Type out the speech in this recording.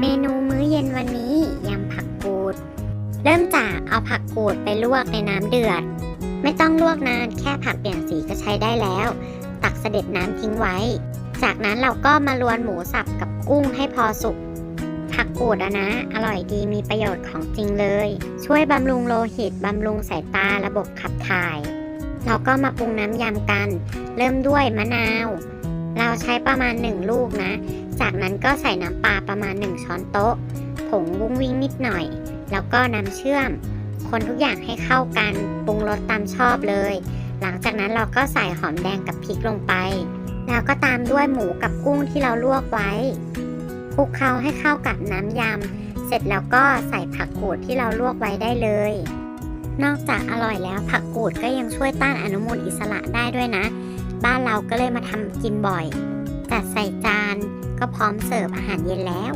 เมนูมื้อเย็นวันนี้ยำผักกูด เริ่มจากเอาผักกูดไปลวกในน้ำเดือด ไม่ต้องลวกนานแค่ผักเปลี่ยนสีก็ใช้ได้แล้ว ตักเสด็จน้ำทิ้งไว้ จากนั้นเราก็มาลวนหมูสับกับกุ้งให้พอสุก ผักกูดอะนะ อร่อยดีมีประโยชน์ของจริงเลย ช่วยบำรุงโลหิตบำรุงสายตาระบบขับถ่าย เราก็มาปรุงน้ำยำกัน เริ่มด้วยมะนาว เราใช้ประมาณ 1 ลูกนะ จากนั้นก็ใส่น้ำปลาประมาณ 1 ช้อนโต๊ะ ผงวุ้งวิ้งนิดหน่อย แล้วก็น้ำเชื่อม คนทุกอย่างให้เข้ากันปรุงรสตามชอบเลย หลังจากนั้นเราก็ใส่หอมแดงกับพริกลงไป แล้วก็ตามด้วยหมูกับกุ้งที่เราลวกไว้คลุกเคล้าให้เข้ากับน้ำยำ เสร็จแล้วก็ใส่ผักกูดที่เราลวกไว้ได้เลย นอกจากอร่อยแล้วผักกูดก็ยังช่วยต้านอนุมูลอิสระได้ด้วยนะ เราก็เลยมาทำกินบ่อย จัดใส่จานก็พร้อมเสิร์ฟอาหารเย็นแล้ว